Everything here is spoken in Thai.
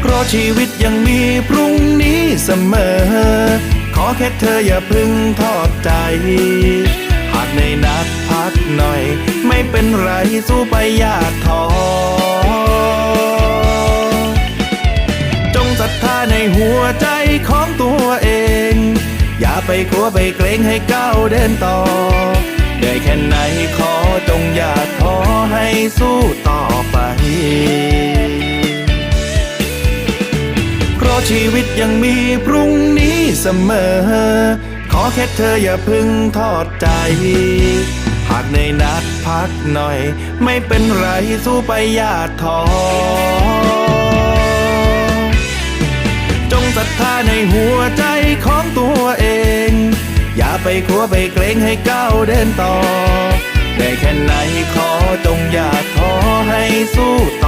เพราะชีวิตยังมีพรุ่งนี้เสมอ ขอแค่เธออย่าพึ่งทอดใจ หากในนัดพักหน่อย ไม่เป็นไรสู้ไปอย่าท้อจงศรัทธาในหัวใจของตัวเอง อย่าไปกลัวไปเกรงให้ก้าวเดินต่อเหนื่อยแค่ไหนขอจงอย่าท้อให้สู้ต่อ ชีวิตยังมีพรุ่งนี้เสมอ ขอแค่เธออย่าพึ่งทอดใจ หากในนัดพักหน่อย ไม่เป็นไรสู้ไปอย่าท้อจงศรัทธาในหัวใจของตัวเอง อย่าไปกลัวไปเกรงให้ก้าวเดินต่อ ได้แค่ไหนขอจงอย่าท้อให้สู้ต่อ